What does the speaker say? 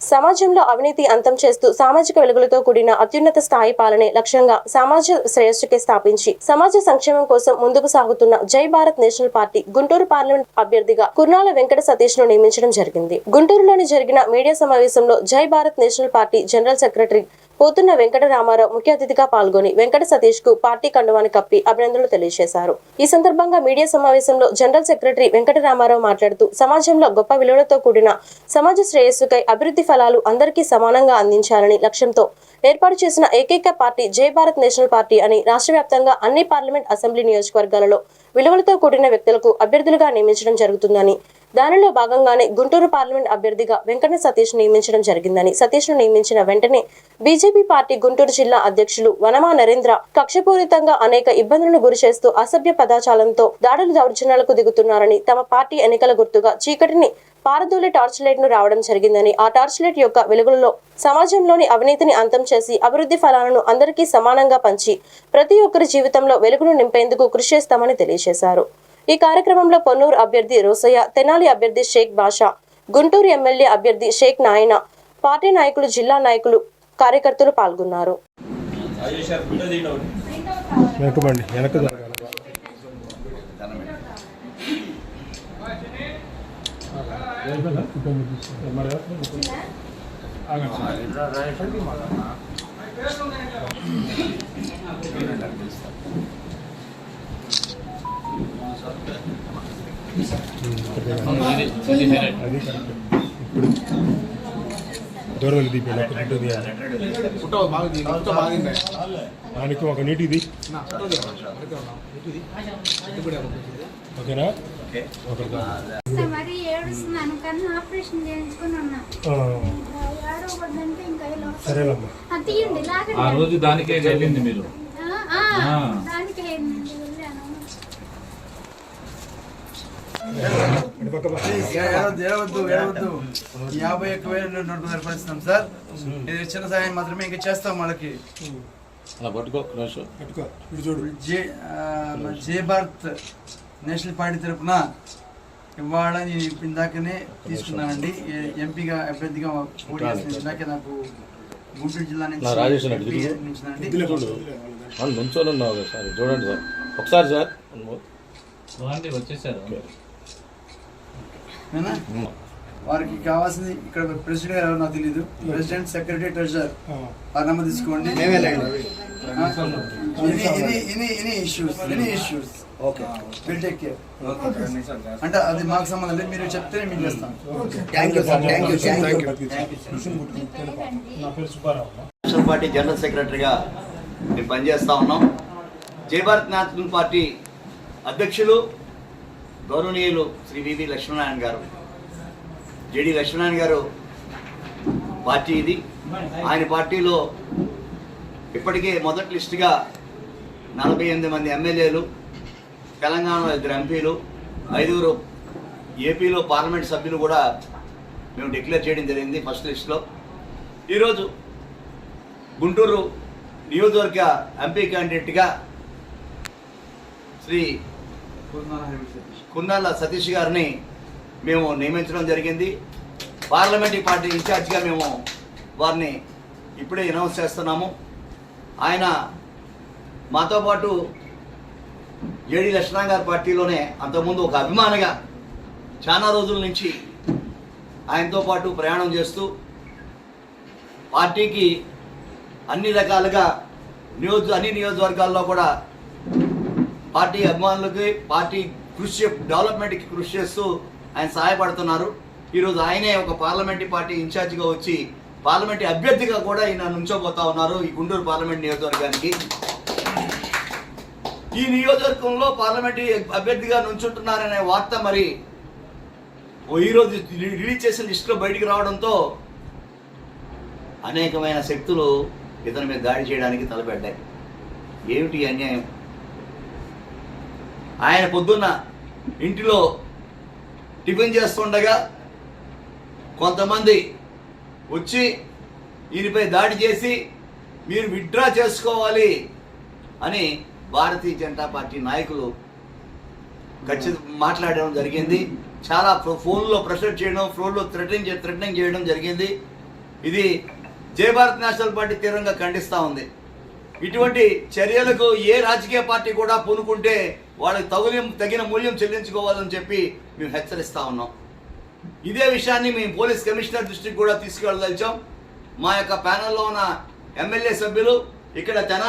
సమాజంలో అవినీతి అంతం చేస్తూ సామాజిక వెలుగులతో కూడిన అత్యున్నత స్థాయి పాలనే లక్ష్యంగా సమాజ శ్రేయస్సుకే స్థాపించి సమాజ సంక్షేమం కోసం ముందుకు సాగుతున్న Jai Bharat national party Guntur parliament అభ్యర్థిగా కుర్నాల వెంకట సతీష్ను నియమించడం జరిగింది. గుంటూరులోని జరిగిన మీడియా సమావేశంలో Jai Bharat national party general secretary పోతున్న వెంకట రామారావు ముఖ్య అతిథిగా పాల్గొని వెంకట సతీష్కు పార్టీ కండువాని కప్పి అభినందనలు తెలియజేశారు. ఈ సందర్భంగా మీడియా సమావేశంలో జనరల్ సెక్రటరీ వెంకట రామారావు మాట్లాడుతూ సమాజంలో గొప్ప విలువలతో కూడిన సమాజ శ్రేయస్సుకై అభివృద్ధి ఫలాలు అందరికీ సమానంగా అందించాలని లక్ష్యంతో ఏర్పాటు చేసిన ఏకైక పార్టీ జై భారత్ నేషనల్ పార్టీ అని రాష్ట్ర వ్యాప్తంగా అన్ని పార్లమెంట్ అసెంబ్లీ నియోజకవర్గాలలో విలువలతో కూడిన వ్యక్తులకు అభ్యర్థులుగా నియమించడం జరుగుతుందని దానిలో భాగంగానే గుంటూరు పార్లమెంట్ అభ్యర్థిగా వెంకట సతీష్ నియమించడం జరిగిందని సతీష్ను నియమించిన వెంటనే బీజేపీ పార్టీ గుంటూరు జిల్లా అధ్యక్షులు వనమా నరేంద్ర కక్షపూరితంగా అనేక ఇబ్బందులను గురి చేస్తూ అసభ్య పదాచాలంతో దాడులు దౌర్జన్యాలకు దిగుతున్నారని తమ పార్టీ ఎన్నికల గుర్తుగా చీకటిని పారదోలే టార్చ్ లైట్ను రావడం జరిగిందని ఆ టార్చ్ లైట్ యొక్క వెలుగులలో సమాజంలోని అవినీతిని అంతం చేసి అభివృద్ధి ఫలాలను అందరికీ సమానంగా పంచి ప్రతి ఒక్కరి జీవితంలో వెలుగును నింపేందుకు కృషి చేస్తామని తెలియజేశారు. ఈ కార్యక్రమంలో పొన్నూరు అభ్యర్థి రోసయ్య తెనాలి అభ్యర్థి షేక్ బాషా గుంటూరు ఎమ్మెల్యే అభ్యర్థి షేక్ నాయన పార్టీ నాయకులు జిల్లా నాయకులు కార్యకర్తలు పాల్గొన్నారు. ఇప్పుడు దూరం వెళ్ళి దీపాలి ఒక తీయండి. దానికి ఒక నీటిది. ఓకేనా మరి ఏడుస్తున్నాను కానీ ఆపరేషన్ చేయించుకుని ఉన్నా. సరేనమ్మా ఆ రోజు దానికే వెళ్ళింది మీరు ఆ, ఆ, ఆ. దానికి ఏంటండి వెళ్ళాను ఇటు పక్క పక్క. ఏడవద్దు ఏడవద్దు. ఏడవద్దు యాభై ఒక్క వేలు నోటు ఏర్పరుస్తున్నాం సార్. ఇది చిన్న సాయం మాత్రమే ఇంకా చేస్తాం వాళ్ళకి. అలా పట్టుకో ఒక నిమిషం. పట్టుకో ఇటు చూడు. జే భారత్ నేషనల్ పార్టీ తరఫున ఇవాళ నేను ఇందాకనే తీసుకున్నానండి. ఎంపీగా అభ్యర్థిగా పోటీ చేసిన ఇందాకే నాకు గుంటూరు జిల్లా నుంచి చూడండి సార్. ఒకసారి సార్. వచ్చేసారు? వారికి కావాల్సింది ఇక్కడ ప్రెసిడెంట్ గారు ఎవరో నాకు తెలియదు ప్రెసిడెంట్ సెక్రటరీ ట్రెజరర్. ఆ, నెంబర్ తీసుకోండి. మేమే లేండి. Any any any any issues any issues okay. Will take care అంటే అది మాకు సంబంధం లేదు. మీరు చెప్తే మేము చేస్తాం. నేషనల్ పార్టీ జనరల్ సెక్రటరీగా మేము పనిచేస్తా ఉన్నాం. జై భారత్ నేషనల్ పార్టీ అధ్యక్షులు గౌరవనీయులు శ్రీ వివి లక్ష్మీనారాయణ గారు. జేడి లక్ష్మీనారాయణ గారు పార్టీ ఇది. ఆయన పార్టీలో ఇప్పటికే మొదటి లిస్టుగా నలభై ఎనిమిది మంది ఎమ్మెల్యేలు తెలంగాణలో ఇద్దరు ఎంపీలు ఐదుగురు ఏపీలో పార్లమెంట్ సభ్యులు కూడా మేము డిక్లేర్ చేయడం జరిగింది ఫస్ట్ లిస్టులో. ఈరోజు గుంటూరు నియోజకవర్గ ఎంపీ క్యాండిడేట్గా శ్రీ కుందాల సతీష్. గారిని మేము నియమించడం జరిగింది. పార్లమెంటరీ పార్టీ ఇన్ఛార్జ్గా మేము వారిని ఇప్పుడే అనౌన్స్ చేస్తున్నాము. ఆయన మాతో పాటు ఏడి లక్ష్మణ గారి పార్టీలోనే అంతకుముందు ఒక అభిమానిగా చాలా రోజుల నుంచి ఆయనతో పాటు ప్రయాణం చేస్తూ పార్టీకి అన్ని రకాలుగా నియోజ అన్ని నియోజకవర్గాల్లో కూడా పార్టీ అభిమానులకి పార్టీ కృషి చే- డెవలప్మెంట్కి కృషి చేస్తూ ఆయన సహాయపడుతున్నారు. ఈరోజు ఆయనే ఒక పార్లమెంటరీ పార్టీ ఇన్ఛార్జిగా వచ్చి పార్లమెంటరీ అభ్యర్థిగా కూడా ఈయన నుంచోబోతా ఉన్నారు ఈ గుంటూరు పార్లమెంట్ నియోజకవర్గానికి. ఈ నియోజకవర్గంలో పార్లమెంటరీ అభ్యర్థిగా నుంచుంటున్నారనే వార్త మరి ఓ ఈరోజు రిలీజ్ చేసిన లిస్టులో బయటికి రావడంతో అనేకమైన శక్తులు ఇతని మీద దాడి చేయడానికి తలపెట్టాయి. ఏమిటి అన్యాయం? ఆయన పొద్దున్న ఇంటిలో టిఫిన్ చేస్తుండగా కొంతమంది వచ్చి ఈయనపై దాడి చేసి మీరు విత్డ్రా చేసుకోవాలి అని భారతీయ జనతా పార్టీ నాయకులు ఖచ్చిత మాట్లాడడం జరిగింది. చాలా ఫోన్లో ప్రెషర్ చేయడం ఫోన్లో థ్రెటనింగ్ థ్రెటనింగ్ చేయడం జరిగింది. ఇది జయ భారత్ నేషనల్ పార్టీ తీవ్రంగా ఖండిస్తూ ఉంది. ఇటువంటి చర్యలకు ఏ రాజకీయ పార్టీ కూడా పూనుకుంటే వాళ్ళకి తగిన తగిన మూల్యం చెల్లించుకోవాలని చెప్పి మేము హెచ్చరిస్తా ఉన్నాం. ఇదే విషయాన్ని మేము పోలీస్ కమిషనర్ దృష్టికి కూడా తీసుకెళ్ళదలిచాం. మా యొక్క ప్యానెల్లో ఉన్న ఎమ్మెల్యే సభ్యులు ఇక్కడ తెనా